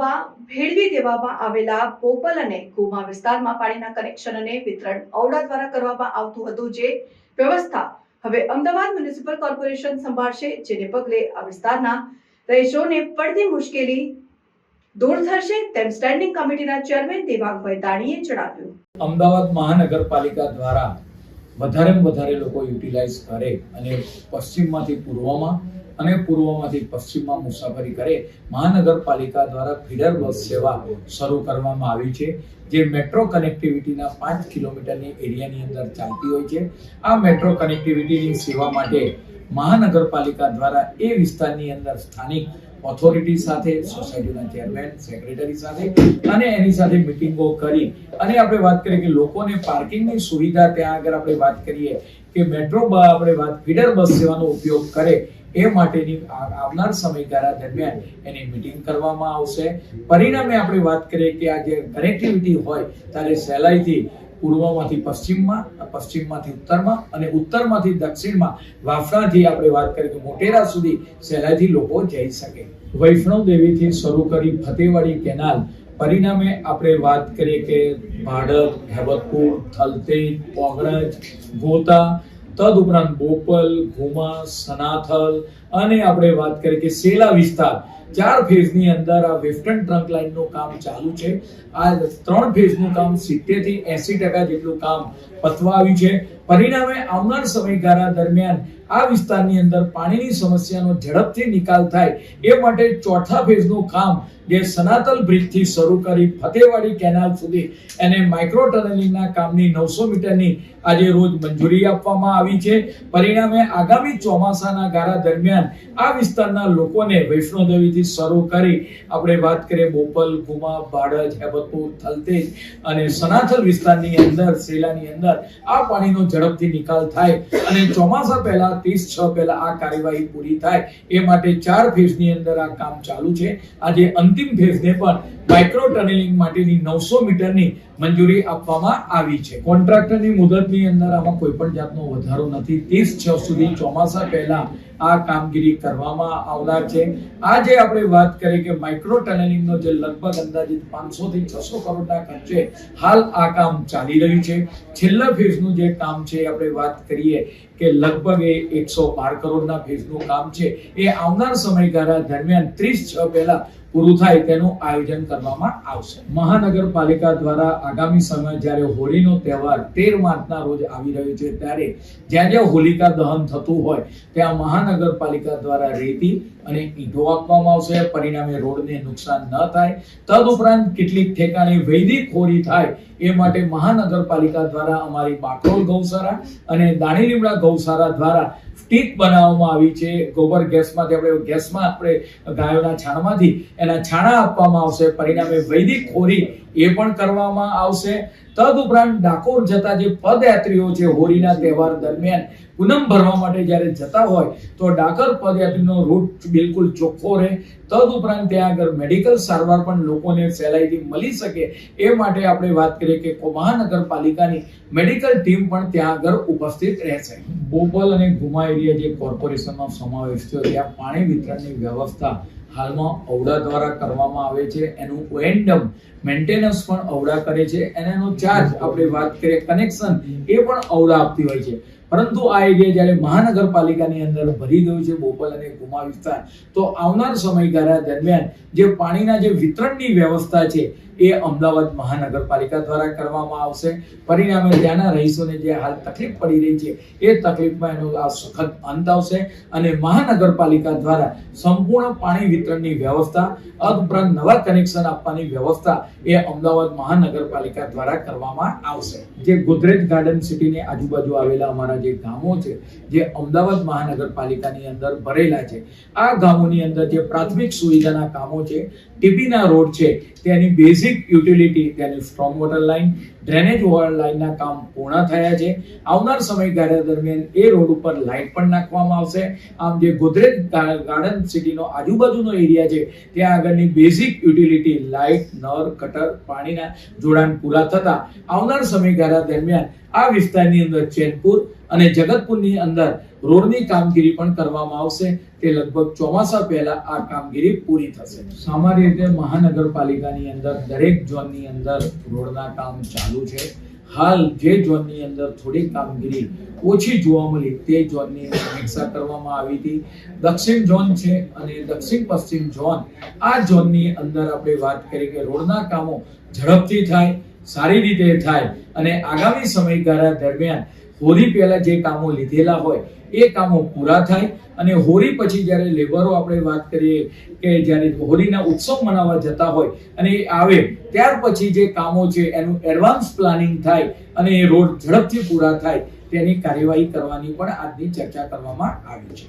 અમદાવાદમાં ભેળવી દેવામાં આવેલા બોપલ અને કુમા વિસ્તારમાં પાણીના કનેક્શન અને વિતરણ ઔડા દ્વારા કરવામાં આવતું હતું જે વ્યવસ્થા હવે અમદાવાદ મ્યુનિસિપલ કોર્પોરેશન સંભાળશે, જેને પગલે આ વિસ્તારના રહીશોને પડતી મુશ્કેલી દૂર થશે તેમ સ્ટેન્ડિંગ કમિટીના ચેરમેન દેવાંગભાઈ દાણીએ જણાવ્યું. અમદાવાદ મહાનગરપાલિકા દ્વારા વધારે વધારે લોકો યુટિલાઇઝ કરે અને પશ્ચિમમાંથી પૂર્વમાં અને પૂર્વમાંથી પશ્ચિમમાં મુસાફરી કરે મહાનગરપાલિકા દ્વારા ફીડર બસ સેવા શરૂ કરવામાં આવી છે, જે મેટ્રો કનેક્ટિવિટીના પાંચ કિલોમીટરની એરિયાની અંદર ચાલતી હોય છે. આ મેટ્રો કનેક્ટિવિટીની સેવા માટે મહાનગરપાલિકા દ્વારા એ વિસ્તારની અંદર સ્થાનિક ઓથોરિટી સાથે સોસાયટીના ચેરમેન સેક્રેટરી સાથે અને એની સાથે મિટિંગો કરી. અને આપણે વાત કરીએ કે લોકોને પાર્કિંગની સુવિધા, ત્યાં આગળ આપણે વાત કરીએ કે મેટ્રો આપણે વાત, ફીડર બસ સેવાનો ઉપયોગ કરે એ માટેની આવનાર સમયગાળા દરમિયાન એની મિટિંગ કરવામાં આવશે. પરિણામે આપણે વાત કરીએ કે આ જે કનેક્ટિવિટી હોય, ત્યારે સહેલાઈથી પૂર્વમાંથી પશ્ચિમમાં પશ્ચિમમાંથી ઉત્તરમાં અને ઉત્તરમાંથી દક્ષિણમાં વાફડાથી આપણે વાત કરીએ તો મોટેરા સુધી સહેલાઈથી લોકો જઈ શકે. વૈષ્ણવ દેવીથી શરૂ કરી ફતેવાડી કેનાલ પરિણામે આપણે વાત કરીએ કે ભાડક, હેબતપુર, થલતેજ, પોગરજ, ગોતા તદુપરાંત બોપલ, ઘુમા, સનાથલ અને આપણે વાત કરીએ કે સેલા વિસ્તાર. ચાર ફેઝની અંદર આ વેસ્ટર્ન ટ્રંક લાઇનનું કામ ચાલુ છે. આ ત્રણ ફેઝનું કામ સિત્તેરથી એસી ટકા જેટલું કામ પતવા આવ્યું છે. પરિણામે આવનાર સમયગાળા દરમિયાન આ વિસ્તારની અંદર પાણીની સમસ્યાનો ઝડપથી નિકાલ થાય એ માટે ચોથા ફેઝનું કામ જે સનાતલ બ્રિજથી શરૂ કરી ફતેવાડી કેનાલ સુધી એને માઇક્રો ટનલિંગના કામની નવસો મીટરની આજે રોજ મંજૂરી આપવામાં આવી છે. પરિણામે આગામી ચોમાસાના ગાળા દરમિયાન આ વિસ્તારના લોકોને વૈષ્ણોદેવીથી શરૂ કરી આપણે વાત કરીએ બોપલ ગુમા બાડજ હેબતપુર, થલતેજ અને સનાથલ વિસ્તારની અંદર સેલાની અંદર આ પાણીનો ઝડપથી નિકાલ થાય અને ચોમાસા પહેલા, ત્રીસ, છ પહેલા આ કાર્યવાહી પૂરી થાય એ માટે ચાર ફેઝની અંદર આ કામ ચાલુ છે. આજે અંતિમ ફેઝને પણ માઇક્રો ટનેલિંગ માટેની નવસો મીટરની મંજૂરી આપવામાં આવી છે. કોન્ટ્રાક્ટરની મુદતની અંદર આમાં કોઈ પણ જાતનો વધારો નથી. ત્રીસ છ સુધી ચોમાસા પહેલા આ કામગીરી કરવામાં આવનાર છે. આજે આપણે વાત કરીએ કે માઇક્રો ટનલિંગનો જે લગભગ અંદાજિત પાંચસો થી છસો કરોડના ખર્ચે હાલ આ કામ ચાલી રહ્યું છે. છેલ્લા ફેઝનું જે કામ છે આપણે વાત કરીએ કે લગભગ એ એકસો બાર કરોડના ફેઝનું કામ છે. એ આવનાર સમયગાળા દરમિયાન ત્રીસ છ પહેલા પૂરું થાય તેનું આયોજન કરવામાં આવશે. મહાનગરપાલિકા દ્વારા આગામી સમય જ્યારે હોળીનો તહેવાર તેર માર્ચના રોજ આવી રહ્યો છે, ત્યારે જ્યાં જ્યાં હોલિકા દહન થતું હોય, ત્યાં મહાનગરપાલિકા દ્વારા રેતી અને ઈંટો આપવામાં આવશે. પરિણામે રોડને નુકસાન ન થાય. તદુપરાંત કેટલીક ઠેકાણે વૈદિક ખોરી થાય એ માટે મહાનગરપાલિકા દ્વારા અમારી બાકરોલ ગૌશાળા અને દાણી લીમડા ગૌશાળા દ્વારા ટીક બનાવવામાં આવી છે. ગોબર ગેસમાંથી આપણે ગેસમાં આપણે ગાયોના છાણમાંથી એના છાણા આપવામાં આવશે. પરિણામે વૈદિક ખોરી એ પણ કરવામાં આવશે. તદુપરાંત ડાકોર જતા જે પદયાત્રીઓ છે, હોળીના તહેવાર દરમિયાન પૂનમ ભરવા માટે જ્યારે જતા હોય, તો ડાકર પદયાત્રીનો રૂટ બિલકુલ ચોખ્ખો રહે. તદુપરાંત ત્યાં આગળ મેડિકલ સારવાર પણ લોકોને સહેલાઈથી મળી શકે. એ માટે આપણે વાત કરીએ કે મહાનગરપાલિકાની મેડિકલ ટીમ પણ ત્યાં આગળ ઉપસ્થિત રહેશે. બોપલ અને ગુમા એરિયા જે કોર્પોરેશનનો સમાવેશ થયો, ત્યાં પાણી વિતરણની વ્યવસ્થા હાલમાં ઔડા દ્વારા કરવામાં આવે છે. એનું ઓએન્ડમ મેન્ટેનન્સ પણ ઔડા કરે છે અને એનો ચાર્જ આપણે વાત કરીએ કનેક્શન એ પણ ઔડા આપતી હોય છે. પરંતુ આ એરિયા જ્યારે મહાનગરપાલિકાની અંદર ભરી ગયું છે બોપલ અને ગુમા વિસ્તાર, તો આવનાર સમયગાળા દરમિયાન જે પાણીના જે વિતરણની વ્યવસ્થા છે એ અમદાવાદ મહાનગરપાલિકા દ્વારા કરવામાં આવશે. પરિણામે ત્યાંના રહીશોને જે હાલ તકલીફ પડી રહી છે, એ તકલીફમાં એનો આ સખત અંત આવશે અને મહાનગરપાલિકા દ્વારા સંપૂર્ણ પાણી વિતરણની વ્યવસ્થા ઉપરાંત નવા કનેક્શન આપવાની વ્યવસ્થા એ અમદાવાદ મહાનગરપાલિકા દ્વારા કરવામાં આવશે. જે ગોદરેજ ગાર્ડન સિટીની આજુબાજુ આવેલા અમારા જે ગામો છે, જે અમદાવાદ મહાનગરપાલિકાની અંદર ભરેલા છે, આ ગામોની અંદર જે પ્રાથમિક સુવિધાના કામો છે ટીબીના રોડ છે, તેની બેઝિક યુટિલિટી ત્યાંની storm water line drainage water લાઇનના કામ પૂર્ણ થયા છે. આવનાર સમયગાળા દરમિયાન એ રોડ ઉપર લાઇટ પણ નાખવામાં આવશે. આમ જે ગોદરેજ ગાર્ડન સિટીનો આજુબાજુનો એરિયા છે, ત્યાં આગળની બેઝિક યુટિલિટી લાઇટ નળ કટર પાણીના જોડાણ પૂરા થતા આવનાર સમયગાળા દરમિયાન આ વિસ્તારની અંદર ચેનપુર અને જગતપુરની અંદર રોડની કામગીરી પણ કરવામાં આવશે. તે લગભગ ચોમાસા પહેલા આ કામગીરી પૂરી થશે. સામાન્ય રીતે મહાનગરપાલિકાની અંદર દરેક ઝોનની અંદર રોડના કામ ચાલુ છે. હાલ જે ઝોનની અંદર થોડી કામગીરી ઓછી જોવા મળી તે ઝોનની સમીક્ષા કરવામાં આવી હતી. દક્ષિણ ઝોન છે અને દક્ષિણ પશ્ચિમ ઝોન આ ઝોનની અંદર આપણે વાત કરી કે રોડના કામો ઝડપથી થાય, સારી રીતે થાય અને આગામી સમયગાળા દરમિયાન હોળી પહેલા જે કામો લીધેલા હોય એ કામો પૂરા થાય અને હોળી પછી જ્યારે લેબરો આપણે વાત કરીએ કે જ્યારે હોળીના ઉત્સવ મનાવવા જતા હોય અને એ આવે, ત્યાર પછી જે કામો છે એનું એડવાન્સ પ્લાનિંગ થાય અને એ રોડ ઝડપથી પૂરા થાય તેની કાર્યવાહી કરવાની પણ આજની ચર્ચા કરવામાં આવી છે.